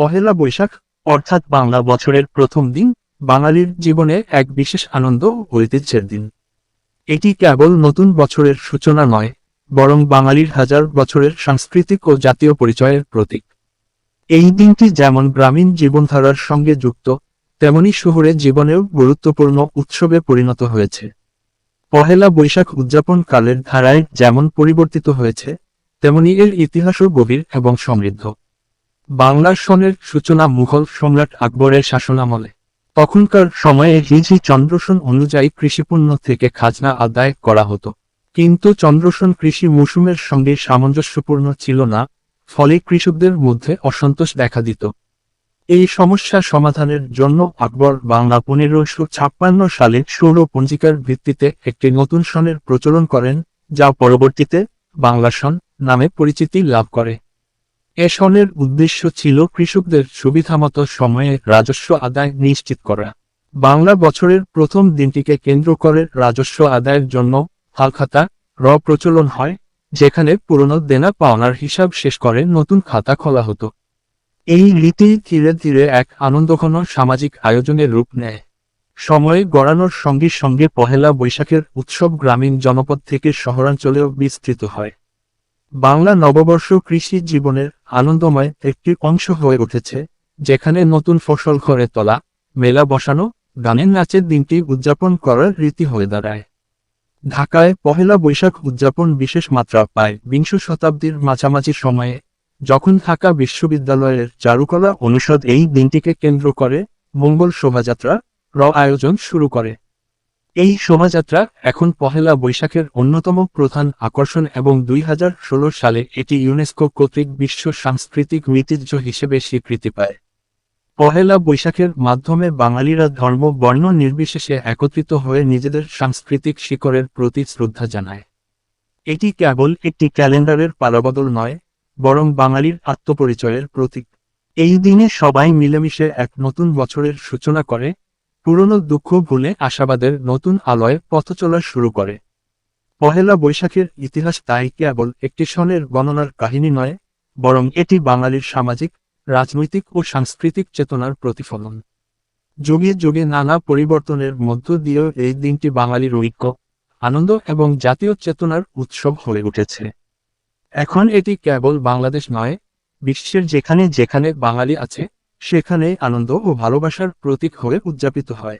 পহেলা বৈশাখ, অর্থাৎ বাংলা বছরের প্রথম দিন, বাঙালির জীবনে এক বিশেষ আনন্দ ঐতিহ্যের দিন। এটি কেবল নতুন বছরের সূচনা নয়, বরং বাঙালির হাজার বছরের সাংস্কৃতিক ও জাতীয় পরিচয়ের প্রতীক। এই দিনটি যেমন গ্রামীণ জীবনধারার সঙ্গে যুক্ত, তেমনি শহুরে জীবনেও গুরুত্বপূর্ণ উৎসবে পরিণত হয়েছে। পহেলা বৈশাখ উদযাপন কালের ধারায় যেমন পরিবর্তিত হয়েছে, তেমনি এর ইতিহাসও গভীর এবং সমৃদ্ধ। বাংলার সনের সূচনা মুঘল সম্রাট আকবরের শাসনামলে। তখনকার সময়ে হিজি চন্দ্রসন অনুযায়ী কৃষিপণ্য থেকে খাজনা আদায় করা হতো। কিন্তু চন্দ্রসন কৃষি মৌসুমের সঙ্গে সামঞ্জস্যপূর্ণ ছিল না, ফলে কৃষকদের মধ্যে অসন্তোষ দেখা দিত। এই সমস্যা সমাধানের জন্য আকবর বাংলা পনেরোশো ছাপ্পান্ন সালে সৌর পঞ্জিকার ভিত্তিতে একটি নতুন সনের প্রচলন করেন, যা পরবর্তীতে বাংলা সন নামে পরিচিতি লাভ করে। এ সনের উদ্দেশ্য ছিল কৃষকদের সুবিধামতো সময়ে রাজস্ব আদায় নিশ্চিত করা। বাংলা বছরের প্রথম দিনটিকে কেন্দ্র করে রাজস্ব আদায়ের জন্য হালখাতা র প্রচলন হয়, যেখানে পুরনো দেনা পাওনার হিসাব শেষ করে নতুন খাতা খোলা হতো। এই রীতি ধীরে ধীরে এক আনন্দঘন সামাজিক আয়োজনের রূপ নেয়। সময়ে গড়ানোর সঙ্গে সঙ্গে পহেলা বৈশাখের উৎসব গ্রামীণ জনপদ থেকে শহরাঞ্চলেও বিস্তৃত হয়। বাংলা নববর্ষ কৃষি জীবনের আনন্দময় একটি অংশ হয়ে উঠেছে, যেখানে নতুন ফসল ঘরে তোলা, মেলা বসানো, গানের নাচের দিনটি উদযাপন করার রীতি হয়ে দাঁড়ায়। ঢাকায় পহেলা বৈশাখ উদযাপন বিশেষ মাত্রা পায় বিংশ শতাব্দীর মাঝামাঝি সময়ে। যখন ঢাকা বিশ্ববিদ্যালয়ের চারুকলা অনুষদ এই দিনটিকে কেন্দ্র করে মঙ্গল শোভাযাত্রা র আয়োজন শুরু করে। এই শোভাযাত্রা এখন পহেলা বৈশাখের অন্যতম প্রধান আকর্ষণ এবং দুই হাজার ষোলো সালে এটি ইউনেস্কো কর্তৃক বিশ্ব সাংস্কৃতিক ঐতিহ্য হিসেবে স্বীকৃতি পায়। পহেলা বৈশাখের মাধ্যমে বাঙালিরা ধর্ম, বর্ণ নির্বিশেষে একত্রিত হয়ে নিজেদের সাংস্কৃতিক শিকড়ের প্রতি শ্রদ্ধা জানায়। এটি কেবল একটি ক্যালেন্ডারের পালাবদল নয়, বরং বাঙালির আত্মপরিচয়ের প্রতীক। এই দিনে সবাই মিলেমিশে এক নতুন বছরের সূচনা করে পুরনো দুঃখ ভুলে আশাবাদের নতুন আলয়ে পথ চলা শুরু করে। পহেলা বৈশাখের ইতিহাস তাই কেবল একটি সনের গণনার কাহিনী নয়, বরং এটি বাঙালির সামাজিক, রাজনৈতিক ও সাংস্কৃতিক চেতনার প্রতিফলন। যুগে যুগে নানা পরিবর্তনের মধ্য দিয়েও এই দিনটি বাঙালির ঐক্য, আনন্দ এবং জাতীয় চেতনার উৎসব হয়ে উঠেছে। এখন এটি কেবল বাংলাদেশ নয়, বিশ্বের যেখানে যেখানে বাঙালি আছে সেখানে আনন্দ ও ভালোবাসার প্রতীক হয়ে উদযাপিত হয়।